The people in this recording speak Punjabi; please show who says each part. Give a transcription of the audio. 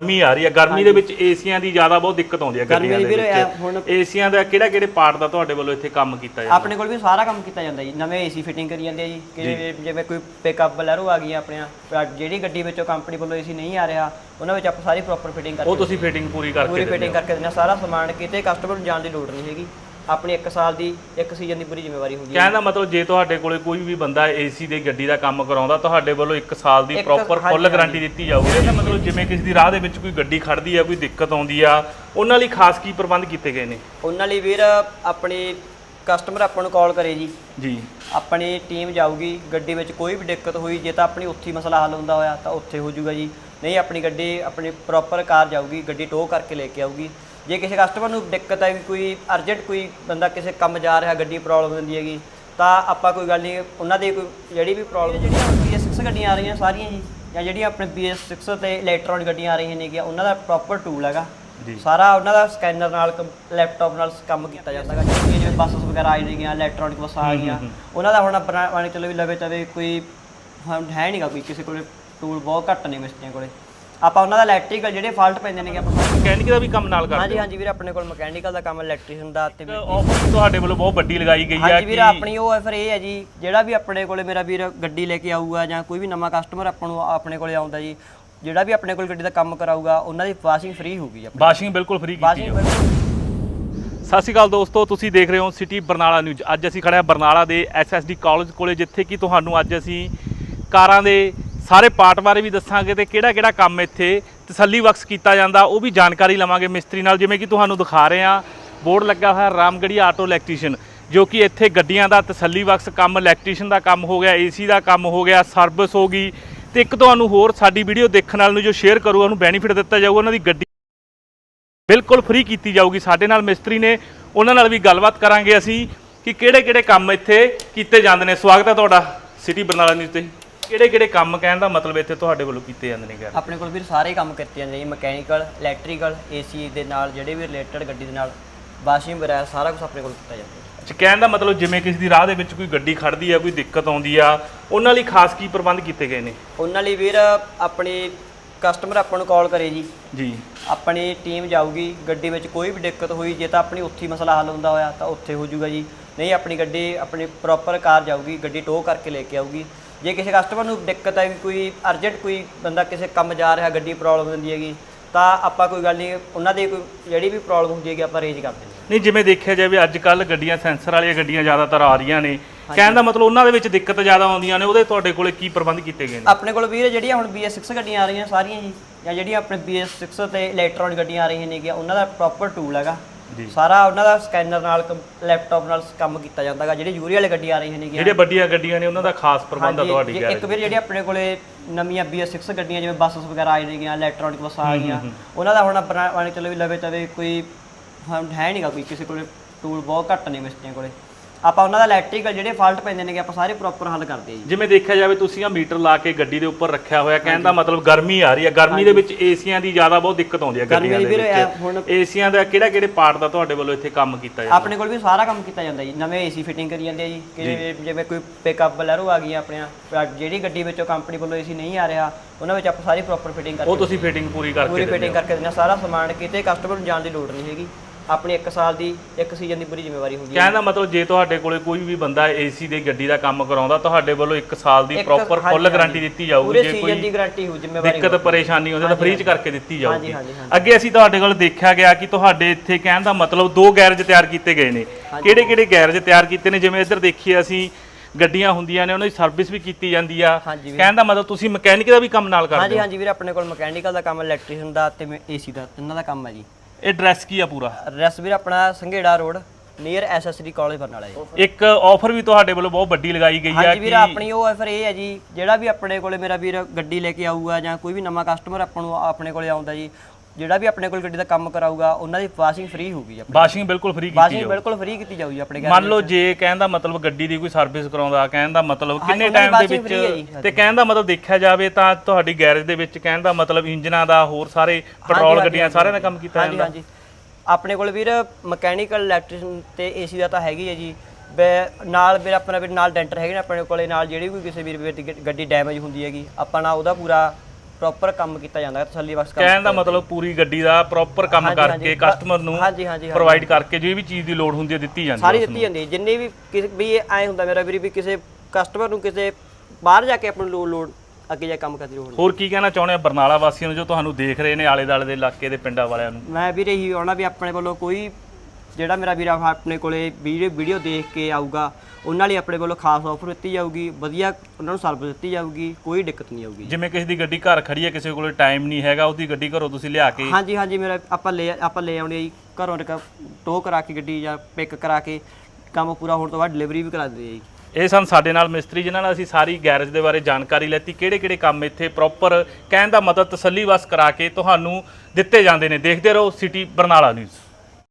Speaker 1: ਗਰਮੀ ਆ ਰਹੀ ਹੈ ਗਰਮੀ ਦੇ ਵਿੱਚ ਏਸੀਆਂ ਦੀ ਜ਼ਿਆਦਾ ਬਹੁਤ ਦਿੱਕਤ ਆਉਂਦੀ ਹੈ
Speaker 2: ਗਰਮੀ ਦੀ ਵੀਰ
Speaker 1: ਵਿੱਚ। ਏਸੀਆਂ ਦਾ ਕਿਹੜਾ ਕਿਹੜੇ ਪਾਰਟ ਦਾ ਤੁਹਾਡੇ ਵੱਲੋਂ ਇੱਥੇ ਕੰਮ ਕੀਤਾ ਜਾਂਦਾ?
Speaker 2: ਆਪਣੇ ਕੋਲ ਵੀ ਸਾਰਾ ਕੰਮ ਕੀਤਾ ਜਾਂਦਾ ਜੀ। ਨਵੇਂ ਏਸੀ ਫਿਟਿੰਗ ਕਰੀ ਜਾਂਦੇ ਆ ਜੀ। ਕਿ ਜਿਵੇਂ ਕੋਈ ਪਿਕਅਪ ਬਲੈਰੋ ਆ ਗਈ ਆਪਣੀਆਂ ਪਰ ਜਿਹੜੀ ਗੱਡੀ ਵਿੱਚੋਂ ਕੰਪਨੀ ਵੱਲੋਂ ਏਸੀ ਨਹੀਂ ਆ ਰਿਹਾ ਉਹਨਾਂ ਵਿੱਚ ਆਪਾਂ ਸਾਰੀ ਪ੍ਰੋਪਰ ਫਿਟਿੰਗ
Speaker 1: ਉਹ
Speaker 2: ਕਰਕੇ
Speaker 1: ਤੁਸੀਂ ਫਿਟਿੰਗ ਪੂਰੀ ਕਰਕੇ
Speaker 2: ਪੂਰੀ
Speaker 1: ਦਿੰਦੇ
Speaker 2: ਫਿਟਿੰਗ ਕਰਕੇ ਦਿੰਦੇ ਸਾਰਾ ਸਮਾਨ ਕਿਤੇ ਕਸਟਮਰ ਨੂੰ ਜਾਣ ਦੀ ਲੋੜ ਨਹੀਂ ਹੈਗੀ। ਆਪਣੀ 1 ਸਾਲ ਦੀ 1 ਸੀਜ਼ਨ ਦੀ ਪੂਰੀ ਜ਼ਿੰਮੇਵਾਰੀ ਹੁੰਦੀ ਹੈ।
Speaker 1: ਕਹਿਣ ਦਾ ਮਤਲਬ ਜੇ ਤੁਹਾਡੇ ਕੋਲੇ ਕੋਈ ਵੀ ਬੰਦਾ ਏਸੀ ਦੀ ਗੱਡੀ ਦਾ ਕੰਮ ਕਰਾਉਂਦਾ ਤੁਹਾਡੇ ਵੱਲੋਂ 1 ਸਾਲ ਦੀ
Speaker 2: ਇੱਕ-
Speaker 1: ਪ੍ਰੋਪਰ ਫੁੱਲ ਗਾਰੰਟੀ ਦਿੱਤੀ ਜਾਊਗੀ। ਇਹਦਾ ਮਤਲਬ ਜਿਵੇਂ ਕਿਸੇ ਦੀ ਰਾਹ ਦੇ ਵਿੱਚ ਕੋਈ ਗੱਡੀ ਖੜਦੀ ਆ ਕੋਈ ਦਿੱਕਤ ਆਉਂਦੀ ਆ ਉਹਨਾਂ ਲਈ ਖਾਸ ਕੀ ਪ੍ਰਬੰਧ ਕੀਤੇ ਗਏ ਨੇ?
Speaker 2: ਉਹਨਾਂ ਲਈ ਵੀਰ ਆਪਣੀ ਕਸਟਮਰ ਆਪਾਂ ਨੂੰ ਕਾਲ ਕਰੇ ਜੀ।
Speaker 1: ਜੀ।
Speaker 2: ਆਪਣੀ ਟੀਮ ਜਾਊਗੀ ਗੱਡੀ ਵਿੱਚ ਕੋਈ ਵੀ ਦਿੱਕਤ ਹੋਈ ਜੇ ਤਾਂ ਆਪਣੀ ਉੱਥੇ ਮਸਲਾ ਹੱਲ ਹੁੰਦਾ ਹੋਇਆ ਤਾਂ ਉੱਥੇ ਹੋ ਜਾਊਗਾ ਜੀ। ਨਹੀਂ ਆਪਣੀ ਗੱਡੀ ਆਪਣੀ ਪ੍ਰੋਪਰ ਕਾਰ ਜਾਊਗੀ ਗੱਡੀ ਟੋ ਕਰਕੇ ਲੈ ਕੇ ਆਊਗੀ। ਜੇ ਕਿਸੇ ਕਸਟਮਰ ਨੂੰ ਦਿੱਕਤ ਵੀ ਕੋਈ ਅਰਜੈਂਟ ਕੋਈ ਬੰਦਾ ਕਿਸੇ ਕੰਮ ਜਾ ਰਿਹਾ ਗੱਡੀ ਪ੍ਰੋਬਲਮ ਹੁੰਦੀ ਹੈਗੀ ਤਾਂ ਆਪਾਂ ਕੋਈ ਗੱਲ ਨਹੀਂ ਉਹਨਾਂ ਦੀ ਕੋਈ ਜਿਹੜੀ ਵੀ ਪ੍ਰੋਬਲਮ ਜਿਹੜੀਆਂ BS6 ਗੱਡੀਆਂ ਆ ਰਹੀਆਂ ਸਾਰੀਆਂ ਜੀ ਜਾਂ ਜਿਹੜੀਆਂ ਆਪਣੇ BS6 ਤੇ ਇਲੈਕਟ੍ਰੋਨਿਕ ਗੱਡੀਆਂ ਆ ਰਹੀਆਂ ਨੇਗੀਆਂ ਉਹਨਾਂ ਦਾ ਪ੍ਰੋਪਰ ਟੂਲ ਹੈਗਾ। ਸਾਰਾ ਉਹਨਾਂ ਦਾ ਸਕੈਨਰ ਨਾਲ ਲੈਪਟਾਪ ਨਾਲ ਕੰਮ ਕੀਤਾ ਜਾਂਦਾ ਹੈਗਾ ਜਿਵੇਂ ਜਿਵੇਂ ਬੱਸਸ ਵਗੈਰਾ ਆ ਜਾਂਦੀਆਂ ਇਲੈਕਟ੍ਰੋਨਿਕ ਬੱਸਾਂ ਆ ਗਈਆਂ ਉਹਨਾਂ ਦਾ ਹੁਣ ਕੇ ਚੱਲੋ ਵੀ ਲਵੇ ਤਵੇ ਕੋਈ ਹੈ ਨਹੀਂਗਾ ਕੋਈ ਕਿਸੇ ਕੋਲੇ ਟੂਲ ਬਹੁਤ ਘੱਟ ਨੇ ਮਿਸਤਰੀਆਂ ਕੋਲੇ। ਆਪਾਂ ਉਹਨਾਂ ਦਾ ਇਲੈਕਟ੍ਰੀਕਲ ਜਿਹੜੇ ਫਾਲਟ ਪੈਂਦੇ ਨੇਗੇ ਆਪਾਂ
Speaker 1: ਮਕੈਨਿਕ ਦਾ ਵੀ ਕੰਮ ਨਾਲ ਕਰਦੇ
Speaker 2: ਹਾਂਜੀ ਹਾਂਜੀ ਵੀਰ ਆਪਣੇ ਕੋਲ ਮਕੈਨੀਕਲ ਦਾ ਕੰਮ ਇਲੈਕਟ੍ਰੀਸ਼ੀਅਨ ਦਾ ਤੇ
Speaker 1: ਆਫਰ ਤੁਹਾਡੇ ਵੱਲੋਂ ਬਹੁਤ ਵੱਡੀ ਲਗਾਈ ਗਈ ਆ
Speaker 2: ਹਾਂਜੀ ਵੀਰ ਆਪਣੀ ਉਹ ਆਫਰ ਇਹ ਹੈ ਜੀ ਜਿਹੜਾ ਵੀ ਆਪਣੇ ਕੋਲੇ ਮੇਰਾ ਵੀਰ ਗੱਡੀ ਲੈ ਕੇ ਆਊਗਾ ਜਾਂ ਕੋਈ ਵੀ ਨਵਾਂ ਕਸਟਮਰ ਆਪਾਂ ਨੂੰ ਆਪਣੇ ਕੋਲੇ ਆਉਂਦਾ ਜੀ ਜਿਹੜਾ ਵੀ ਆਪਣੇ ਕੋਲ ਗੱਡੀ ਦਾ ਕੰਮ ਕਰਾਊਗਾ ਉਹਨਾਂ ਦੀ ਵਾਸ਼ਿੰਗ ਫ੍ਰੀ ਹੋਊਗੀ ਆਪਣੀ।
Speaker 1: ਵਾਸ਼ਿੰਗ ਬਿਲਕੁਲ ਫ੍ਰੀ ਕੀਤੀ ਜਾਊਗੀ ਸਤਿ ਸ਼੍ਰੀ ਅਕਾਲ ਦੋਸਤੋ ਤੁਸੀਂ ਦੇਖ ਰਹੇ ਹੋ ਸਿਟੀ ਬਰਨਾਲਾ ਨਿਊਜ਼ ਅੱਜ ਅਸੀਂ ਖੜੇ ਹਾਂ ਬਰਨਾਲਾ ਦੇ ਐਸਐਸਡੀ ਕਾਲਜ ਕੋਲੇ ਜਿੱਥੇ ਕਿ ਤੁਹਾਨੂੰ ਅੱਜ ਅਸੀਂ ਕਾਰਾਂ ਦੇ ਸਾਰੇ ਪਾਰਟ ਬਾਰੇ ਵੀ ਦੱਸਾਂਗੇ ਤੇ ਕਿਹੜਾ ਕਿਹੜਾ ਕੰਮ ਇੱਥੇ ਤਸੱਲੀ ਬਖਸ਼ ਕੀਤਾ ਜਾਂਦਾ, ਉਹ ਵੀ ਜਾਣਕਾਰੀ ਲਵਾਂਗੇ ਮਿਸਤਰੀ ਨਾਲ, ਜਿਵੇਂ ਕਿ ਤੁਹਾਨੂੰ ਦਿਖਾ ਰਹੇ ਹਾਂ। ਬੋਰਡ ਲੱਗਾ ਹੋਇਆ ਰਾਮਗੜੀ ਆਟੋ ਇਲੈਕਟ੍ਰੀਸ਼ੀਅਨ, ਜੋ ਕਿ ਇੱਥੇ ਗੱਡੀਆਂ ਦਾ ਤਸੱਲੀ ਬਖਸ਼ ਕੰਮ, ਇਲੈਕਟ੍ਰੀਸ਼ੀਅਨ ਦਾ ਕੰਮ ਹੋ ਗਿਆ, ਏਸੀ ਦਾ ਕੰਮ ਹੋ ਗਿਆ, ਸਰਵਿਸ ਹੋ ਗਈ। ਤੇ ਇੱਕ ਤੁਹਾਨੂੰ ਹੋਰ ਸਾਡੀ ਵੀਡੀਓ ਦੇਖਣ ਵਾਲ ਨੂੰ ਜੋ ਸ਼ੇਅਰ ਕਰੂਗਾ, ਉਹਨੂੰ ਬੈਨੀਫਿਟ ਦਿੱਤਾ ਜਾਊਗਾ, ਉਹਨਾਂ ਦੀ ਗੱਡੀ ਬਿਲਕੁਲ ਫ੍ਰੀ ਕੀਤੀ ਜਾਊਗੀ। ਸਾਡੇ ਨਾਲ ਮਿਸਤਰੀ ਨੇ, ਉਹਨਾਂ ਨਾਲ ਵੀ ਗੱਲਬਾਤ ਕਰਾਂਗੇ ਅਸੀਂ ਕਿ ਕਿਹੜੇ ਕਿਹੜੇ ਕੰਮ ਇੱਥੇ ਕੀਤੇ ਜਾਂਦੇ ਨੇ। ਸਵਾਗਤ ਹੈ ਤੁਹਾਡਾ ਸਿਟੀ ਬਰਨਾਲਾ ਨਿਊਜ਼ ਤੇ। ਕਿਹੜੇ ਕਿਹੜੇ ਕੰਮ ਕਹਿਣ ਦਾ ਮਤਲਬ ਇੱਥੇ ਤੁਹਾਡੇ ਵੱਲੋਂ ਕੀਤੇ ਜਾਂਦੇ ਨੇ ਗੈਰ
Speaker 2: ਆਪਣੇ ਕੋਲ ਵੀਰ ਸਾਰੇ ਕੰਮ ਕੀਤੇ ਜਾਂਦੇ ਜੀ ਮਕੈਨੀਕਲ ਇਲੈਕਟ੍ਰੀਕਲ ਏਸੀ ਦੇ ਨਾਲ ਜਿਹੜੇ ਵੀ ਰਿਲੇਟਡ ਗੱਡੀ ਦੇ ਨਾਲ ਵਾਸ਼ਿੰਗ ਵਗੈਰਾ ਸਾਰਾ ਕੁਝ ਆਪਣੇ ਕੋਲ ਕੀਤਾ ਜਾਂਦਾ ਹੈ
Speaker 1: ਅੱਛਾ ਕਹਿਣ ਦਾ ਮਤਲਬ ਜਿਵੇਂ ਕਿਸੇ ਦੀ ਰਾਹ ਦੇ ਵਿੱਚ ਕੋਈ ਗੱਡੀ ਖੜਦੀ ਆ ਕੋਈ ਦਿੱਕਤ ਆਉਂਦੀ ਆ ਉਹਨਾਂ ਲਈ ਖਾਸ ਕੀ ਪ੍ਰਬੰਧ ਕੀਤੇ ਗਏ ਨੇ?
Speaker 2: ਉਹਨਾਂ ਲਈ ਵੀਰ ਆਪਣੀ ਕਸਟਮਰ ਆਪਾਂ ਨੂੰ ਕਾਲ ਕਰੇ ਜੀ।
Speaker 1: ਜੀ।
Speaker 2: ਆਪਣੀ ਟੀਮ ਜਾਊਗੀ ਗੱਡੀ ਵਿੱਚ ਕੋਈ ਵੀ ਦਿੱਕਤ ਹੋਈ ਜੇ ਤਾਂ ਆਪਣੀ ਉੱਥੇ ਹੀ ਮਸਲਾ ਹੱਲ ਹੁੰਦਾ ਹੋਇਆ ਤਾਂ ਉੱਥੇ ਹੋ ਜਾਊਗਾ ਜੀ। ਨਹੀਂ ਆਪਣੀ ਗੱਡੀ ਆਪਣੀ ਪ੍ਰੋਪਰ ਕਾਰ ਜਾਊਗੀ ਗੱਡੀ ਟੋ ਕਰਕੇ ਲੈ ਕੇ ਆਊਗੀ। ਜੇ ਕਿਸੇ ਕਸਟਮਰ ਨੂੰ ਦਿੱਕਤ ਹੈ ਕੋਈ ਅਰਜੈਂਟ ਕੋਈ ਬੰਦਾ ਕਿਸੇ ਕੰਮ ਜਾ ਰਿਹਾ ਗੱਡੀ ਪ੍ਰੋਬਲਮ ਹੁੰਦੀ ਹੈਗੀ ਤਾਂ ਆਪਾਂ ਕੋਈ ਗੱਲ ਨਹੀਂ ਉਹਨਾਂ ਦੀ ਕੋਈ ਜਿਹੜੀ ਵੀ ਪ੍ਰੋਬਲਮ ਹੁੰਦੀ ਹੈਗੀ ਆਪਾਂ ਰੇਜ ਕਰ ਦਿੰਦੇ ਹਾਂ।
Speaker 1: ਨਹੀਂ ਜਿਵੇਂ ਦੇਖਿਆ ਜਾਵੇ ਅੱਜ ਕੱਲ ਗੱਡੀਆਂ ਸੈਂਸਰ ਵਾਲੀਆਂ ਗੱਡੀਆਂ ਜ਼ਿਆਦਾਤਰ ਆ ਰਹੀਆਂ ਨੇ। ਕਹਿਣ ਦਾ ਮਤਲਬ ਉਹਨਾਂ ਦੇ ਵਿੱਚ ਦਿੱਕਤ ਜ਼ਿਆਦਾ ਆਉਂਦੀਆਂ ਨੇ ਉਹਦੇ ਤੁਹਾਡੇ ਕੋਲੇ ਕੀ ਪ੍ਰਬੰਧ ਕੀਤੇ ਗਏ ਨੇ?
Speaker 2: ਆਪਣੇ ਕੋਲ ਵੀਰ ਜਿਹੜੀਆਂ ਹੁਣ BS6 ਗੱਡੀਆਂ ਆ ਰਹੀਆਂ ਸਾਰੀਆਂ ਜੀ ਜਾਂ ਜਿਹੜੀਆਂ ਆਪਣੇ BS6 ਤੇ ਇਲੈਕਟ੍ਰੋਨਿਕ ਗੱਡੀਆਂ ਆ ਰਹੀਆਂ ਨੇਗੀਆਂ ਉਹਨਾਂ ਦਾ ਪ੍ਰੋਪਰ ਟੂਲ ਹੈਗਾ। ਸਾਰਾ ਉਹਨਾਂ ਦਾ ਸਕੈਨਰ ਨਾਲ ਲੈਪਟਾਪ ਨਾਲ ਕੰਮ ਕੀਤਾ ਜਾਂਦਾ ਹੈਗਾ ਜਿਹੜੀ ਯੂਰੀ ਵਾਲੇ ਗੱਡੀਆਂ ਆ ਰਹੀਆਂ ਨੇਗੀਆਂ।
Speaker 1: ਜਿਹੜੇ ਵੱਡੀਆਂ ਗੱਡੀਆਂ ਨੇ ਉਹਨਾਂ ਦਾ ਖਾਸ ਪ੍ਰਬੰਧ ਆ ਤੁਹਾਡੀ
Speaker 2: ਜੇ
Speaker 1: ਗੈਰ
Speaker 2: ਇੱਕ ਵੀਰ ਜਿਹੜੀ ਆਪਣੇ ਕੋਲੇ ਨਵੀਆਂ BS6 ਗੱਡੀਆਂ ਜਿਵੇਂ ਬੱਸਸ ਵਗੈਰਾ ਆ ਜਾਂਦੀਆਂ ਇਲੈਕਟ੍ਰੋਨਿਕ ਬੱਸਾਂ ਆ ਗਈਆਂ ਉਹਨਾਂ ਦਾ ਹੁਣ ਆਪਣਾ ਚੱਲੋ ਵੀ ਲਵੇ ਤਵੇ ਕੋਈ ਹੈ ਨਹੀਂਗਾ ਕੋਈ ਕਿਸੇ ਕੋਲੇ ਟੂਲ ਬਹੁਤ ਘੱਟ ਨੇ ਮਿਸਤਰੀਆਂ ਕੋਲੇ। ਆਪਾਂ ਉਹਨਾਂ ਦਾ ਇਲੈਕਟ੍ਰੀਕਲ ਜਿਹੜੇ ਫਾਲਟ ਪੈਂਦੇ ਨੇਗੇ ਆਪਾਂ ਸਾਰੇ ਪ੍ਰੋਪਰ ਹੱਲ ਕਰਦੇ ਆ ਜੀ।
Speaker 1: ਜਿਵੇਂ ਦੇਖਿਆ ਜਾਵੇ ਤੁਸੀਂ ਆ ਮੀਟਰ ਲਾ ਕੇ ਗੱਡੀ ਦੇ ਉੱਪਰ ਰੱਖਿਆ ਹੋਇਆ ਕਹਿਣ ਦਾ ਮਤਲਬ ਗਰਮੀ ਆ ਰਹੀ ਹੈ ਗਰਮੀ ਦੇ ਵਿੱਚ ਏਸੀਆਂ ਦੀ ਜ਼ਿਆਦਾ ਬਹੁਤ ਦਿੱਕਤ ਆਉਂਦੀ ਹੈ ਗੱਡੀਆਂ
Speaker 2: ਦੀ
Speaker 1: ਦੇ
Speaker 2: ਵੀਰ ਇਹ
Speaker 1: ਵਿੱਚ ਏਸੀਆਂ ਦਾ ਕਿਹੜਾ ਕਿਹੜੇ ਪਾਰਟ ਦਾ ਤੁਹਾਡੇ ਵੱਲੋਂ ਇੱਥੇ ਕੰਮ ਕੀਤਾ ਜਾਂਦਾ?
Speaker 2: ਆਪਣੇ ਕੋਲ ਵੀ ਸਾਰਾ ਕੰਮ ਕੀਤਾ ਜਾਂਦਾ ਜੀ। ਨਵੇਂ ਏਸੀ ਫਿਟਿੰਗ ਕਰੀ ਜਾਂਦੇ ਆ ਜੀ। ਕਿ ਜਿਵੇਂ ਕੋਈ ਪਿਕਅਪ ਬਲੈਰੋ ਆ ਗਈਆਂ ਆਪਣੀਆਂ ਪਰ ਜਿਹੜੀ ਗੱਡੀ ਵਿੱਚੋਂ ਕੰਪਨੀ ਵੱਲੋਂ ਏਸੀ ਨਹੀਂ ਆ ਰਿਹਾ ਉਹਨਾਂ ਵਿੱਚ ਆਪਾਂ ਸਾਰੀ ਪ੍ਰੋਪਰ ਫਿਟਿੰਗ
Speaker 1: ਉਹ
Speaker 2: ਕਰਕੇ
Speaker 1: ਤੁਸੀਂ ਫਿਟਿੰਗ ਪੂਰੀ ਕਰਕੇ
Speaker 2: ਪੂਰੀ
Speaker 1: ਦਿੰਦੇ
Speaker 2: ਫਿਟਿੰਗ ਕਰਕੇ ਦਿੰਦੇ ਹਾਂ ਸਾਰਾ ਸਮਾਨ ਕਿਤੇ ਕਸਟਮਰ ਨੂੰ ਜਾਣ ਦੀ ਲੋੜ ਨਹੀਂ ਹੈਗੀ। ਆਪਣੀ 1 ਸਾਲ ਦੀ 1 ਸੀਜ਼ਨ ਦੀ ਪੂਰੀ ਜ਼ਿੰਮੇਵਾਰੀ ਹੁੰਦੀ ਹੈ।
Speaker 1: ਕਹਿਣ ਦਾ ਮਤਲਬ ਜੇ ਤੁਹਾਡੇ ਕੋਲੇ ਕੋਈ ਵੀ ਬੰਦਾ ਏਸੀ ਦੀ ਗੱਡੀ ਦਾ ਕੰਮ ਕਰਾਉਂਦਾ ਤੁਹਾਡੇ ਵੱਲੋਂ 1 ਸਾਲ ਦੀ
Speaker 2: ਇੱਕ-
Speaker 1: ਪ੍ਰੋਪਰ
Speaker 2: ਹਾਂਜੀ,
Speaker 1: ਫੁੱਲ
Speaker 2: ਹਾਂਜੀ।
Speaker 1: ਗਾਰੰਟੀ ਦਿੱਤੀ ਜਾਊਗੀ। ਜੇ
Speaker 2: ਸੀਜ਼ਨ
Speaker 1: ਕੋਈ
Speaker 2: ਦੀ ਗਾਰੰਟੀ ਹੋ ਜ਼ਿੰਮੇਵਾਰੀ
Speaker 1: ਦਿੱਕਤ ਪਰੇਸ਼ਾਨੀ ਹੁੰਦੀ ਤਾਂ ਫ੍ਰੀ ਚ ਕਰਕੇ ਦਿੱਤੀ ਜਾਊਗੀ।
Speaker 2: ਹਾਂਜੀ, ਹਾਂਜੀ, ਹਾਂਜੀ।
Speaker 1: ਅੱਗੇ ਅਸੀਂ ਤੁਹਾਡੇ ਕੋਲ ਦੇਖਿਆ ਗਿਆ ਕਿ ਤੁਹਾਡੇ ਇੱਥੇ ਕਹਿਣ ਦਾ ਮਤਲਬ ਦੋ ਗੈਰੇਜ ਤਿਆਰ ਕੀਤੇ ਗਏ ਨੇ। ਕਿਹੜੇ ਕਿਹੜੇ ਗੈਰੇਜ ਤਿਆਰ ਕੀਤੇ ਨੇ? ਜਿਵੇਂ ਇੱਧਰ ਦੇਖੀਏ ਅਸੀਂ ਗੱਡੀਆਂ ਹੁੰਦੀਆਂ ਨੇ ਉਹਨਾਂ ਦੀ ਸਰਵਿਸ ਵੀ ਕੀਤੀ ਜਾਂਦੀ ਆ।
Speaker 2: ਹਾਂਜੀ।
Speaker 1: ਕਹਿਣ ਦਾ ਮਤਲਬ ਤੁਸੀਂ ਮਕੈਨਿਕ ਦਾ ਵੀ ਕੰਮ ਨਾਲ ਕਰਦੇ
Speaker 2: ਹਾਂਜੀ
Speaker 1: ਹੋ?
Speaker 2: ਹਾਂਜੀ ਵੀਰ ਆਪਣੇ ਕੋਲ ਮਕੈਨੀਕਲ ਦਾ ਕੰਮ ਇਲੈਕਟ੍ਰੀਸ਼ੀਅਨ ਦਾ ਤੇ ਏਸੀ ਦਾ ਤਿੰਨਾਂ ਦਾ ਕੰਮ ਹੈ ਜੀ।
Speaker 1: ਇਹ ਡਰੈਸ ਕੀ ਆ ਪੂਰਾ?
Speaker 2: ਰੈਸ ਵੀਰ ਆਪਣਾ Sanghera road near SSD college Barnala ji.
Speaker 1: ਇੱਕ ਆਫਰ ਵੀ ਤੁਹਾਡੇ ਵੱਲੋਂ ਬਹੁਤ ਵੱਡੀ ਲਗਾਈ ਗਈ ਆ
Speaker 2: ਹਾਂਜੀ ਵੀਰ ਆਪਣੀ ਉਹ ਆਫਰ ਇਹ ਹੈ ਜੀ ਜਿਹੜਾ ਵੀ ਆਪਣੇ ਕੋਲੇ ਮੇਰਾ ਵੀਰ ਗੱਡੀ ਲੈ ਕੇ ਆਊਗਾ ਜਾਂ ਕੋਈ ਵੀ ਨਵਾਂ ਕਸਟਮਰ ਆਪਾਂ ਨੂੰ ਆਪਣੇ ਕੋਲੇ ਆਉਂਦਾ ਜੀ ਜਿਹੜਾ ਵੀ ਆਪਣੇ ਕੋਲ ਗੱਡੀ ਦਾ ਕੰਮ ਕਰਾਊਗਾ ਉਹਨਾਂ ਦੀ ਵਾਸ਼ਿੰਗ ਫ੍ਰੀ ਹੋਊਗੀ ਆਪਣੀ
Speaker 1: ਵਾਸ਼ਿੰਗ ਬਿਲਕੁਲ ਫ੍ਰੀ ਕੀਤੀ
Speaker 2: ਵਾਸ਼ਿੰਗ
Speaker 1: ਜਾਊ।
Speaker 2: ਬਿਲਕੁਲ ਫ੍ਰੀ ਕੀਤੀ ਜਾਊਗੀ ਆਪਣੇ
Speaker 1: ਮੰਨ ਲਓ ਜੇ ਕਹਿਣ ਦਾ ਮਤਲਬ ਗੱਡੀ ਦੀ ਕੋਈ ਸਰਵਿਸ ਕਰਾਉਂਦਾ ਕਹਿਣ ਦਾ ਮਤਲਬ ਕਿੰਨੇ
Speaker 2: ਉਹਨਾਂ ਦੀ
Speaker 1: ਟਾਈਮ ਦੇ
Speaker 2: washing free ਹੈ ਜੀ,
Speaker 1: ਵਿੱਚ ਤੇ ਕਹਿਣ ਦਾ ਮਤਲਬ ਦੇਖਿਆ ਜਾਵੇ ਤਾਂ ਤੁਹਾਡੀ ਗੈਰੇਜ ਦੇ ਵਿੱਚ ਕਹਿਣ ਦਾ ਮਤਲਬ ਇੰਜਨਾਂ ਦਾ ਹੋਰ ਸਾਰੇ ਪੈਟਰੋਲ
Speaker 2: ਹਾਂਜੀ,
Speaker 1: ਗੱਡੀਆਂ ਸਾਰਿਆਂ ਦਾ ਕੰਮ ਕੀਤਾ
Speaker 2: ਹਾਂਜੀ
Speaker 1: ਜਾਂਦਾ।
Speaker 2: ਹਾਂਜੀ ਆਪਣੇ ਕੋਲ ਵੀਰ ਮਕੈਨੀਕਲ ਇਲੈਕਟ੍ਰੀਸ਼ੀਅਨ ਤੇ ਏਸੀ ਦਾ ਤਾਂ ਹੈਗੀ ਹੈ ਜੀ। ਬੈ- ਨਾਲ ਵੀਰ ਆਪਣਾ ਵੀਰ ਨਾਲ ਡੈਂਟਰ ਹੈਗੇ ਨੇ ਆਪਣੇ ਕੋਲੇ ਨਾਲ ਜਿਹੜੀ ਵੀ ਕਿਸੇ ਵੀਰ ਵੀਰ ਦੀ ਗ- ਗੱਡੀ ਡੈਮੇਜ ਹੁੰਦੀ ਹੈਗੀ ਆਪਾਂ ਨਾਲ ਉਹਦਾ ਪੂਰਾ ਪ੍ਰੋਪਰ ਕੰਮ ਕੀਤਾ ਜਾਂਦਾ ਹੈ ਤਸੱਲੀ ਬਖਸ਼ ਕੰਮ
Speaker 1: ਕਹਿਣ ਦਾ ਮਤਲਬ ਪੂਰੀ ਗੱਡੀ ਦਾ ਪ੍ਰੋਪਰ ਕੰਮ
Speaker 2: ਹਾਂਜੀ,
Speaker 1: ਕਰਕੇ
Speaker 2: ਹਾਂਜੀ।
Speaker 1: ਕਸਟਮਰ ਨੂੰ
Speaker 2: ਹਾਂਜੀ, ਹਾਂਜੀ, ਹਾਂਜੀ।
Speaker 1: ਪ੍ਰੋਵਾਈਡ ਕਰਕੇ ਜੋ ਵੀ ਚੀਜ਼ ਦੀ ਲੋੜ ਹੁੰਦੀ ਹੈ ਦਿੱਤੀ ਜਾਂਦੀ ਹੈ
Speaker 2: ਸਾਰੀ ਦਿੱਤੀ। ਜਾਂਦੀ ਹੈ ਜਿੰਨੀ ਵੀ ਕਿਸੇ ਵੀ ਐ ਹੁੰਦਾ ਮੇਰਾ ਵੀਰੇ ਵੀ ਕਿਸੇ ਕਸਟਮਰ ਨੂੰ ਕਿਸੇ ਬਾਹਰ ਜਾ ਕੇ ਆਪਾਂ ਨੂੰ ਲੋੜ ਲੋੜ ਅੱਗੇ ਜਾ ਕੇ ਕੰਮ ਕਰਦੀ ਲੋੜ
Speaker 1: ਹੋਰ ਕੀ ਕਹਿਣਾ ਚਾਹੁੰਦੇ ਆ ਬਰਨਾਲਾ ਵਾਸੀਆਂ ਨੂੰ ਜੋ ਤੁਹਾਨੂੰ ਦੇਖ ਰਹੇ ਨੇ ਆਲੇ ਦਾਲੇ ਦੇ ਇਲਾਕੇ ਦੇ ਪਿੰਡਾਂ ਵਾਲਿਆਂ ਨੂੰ
Speaker 2: ਮੈਂ ਵੀਰੇ ਇਹੀ ਆਉਣਾ ਵੀ ਆਪਣੇ ਵੱਲੋਂ ਕੋਈ ਜਿਹੜਾ ਮੇਰਾ ਵੀਰਾ ਆਪਣੇ ਕੋਲੇ ਵੀਡੀਓ ਵੀਡੀਓ ਦੇਖ ਕੇ ਆਊਗਾ ਉਹਨਾਂ ਲਈ ਆਪਣੇ ਵੱਲੋਂ ਖਾਸ ਆਫਰ ਦਿੱਤੀ ਜਾਊਗੀ ਵਧੀਆ ਉਹਨਾਂ ਨੂੰ ਸਰਵਿਸ ਦਿੱਤੀ ਜਾਊਗੀ ਕੋਈ ਦਿੱਕਤ ਨਹੀਂ ਆਊਗੀ।
Speaker 1: ਜਿਵੇਂ ਕਿਸੇ ਦੀ ਗੱਡੀ ਘਰ ਖੜੀ ਹੈ ਕਿਸੇ ਕੋਲੇ ਟਾਈਮ ਨਹੀਂ ਹੈਗਾ ਉਹਦੀ ਗੱਡੀ ਘਰੋਂ ਤੁਸੀਂ ਲਿਆ ਕੇ
Speaker 2: ਹਾਂਜੀ ਹਾਂਜੀ ਮੇਰਾ ਆਪਾਂ ਲੈ ਆਪਾਂ ਲੈ ਆਉਣੇ ਜੀ ਘਰੋਂ ਟੋ ਕਰਾ ਕੇ ਗੱਡੀ ਜਾਂ ਪਿਕ ਕਰਾ ਕੇ ਕੰਮ ਪੂਰਾ ਹੋਣ ਤੋਂ ਬਾਅਦ ਡਿਲੀਵਰੀ ਵੀ ਕਰਾ ਦਿੰਦੇ ਜੀ।
Speaker 1: ਇਹ ਸਨ ਸਾਡੇ ਨਾਲ ਮਿਸਤਰੀ ਜਿਨ੍ਹਾਂ ਨਾਲ ਅਸੀਂ ਸਾਰੀ ਗੈਰੇਜ ਦੇ ਬਾਰੇ ਜਾਣਕਾਰੀ ਲੈਤੀ ਕਿਹੜੇ ਕਿਹੜੇ ਕੰਮ ਇੱਥੇ ਪ੍ਰੋਪਰ ਕਹਿਣ ਦਾ ਮਤਲਬ ਤਸੱਲੀ ਵਸ ਕਰਾ ਕੇ ਤੁਹਾਨੂੰ ਦਿੱਤੇ ਜਾਂਦੇ ਨੇ। ਦੇਖਦੇ ਰਹੋ ਸਿਟੀ ਬਰਨਾਲਾ ਨਿਊਜ਼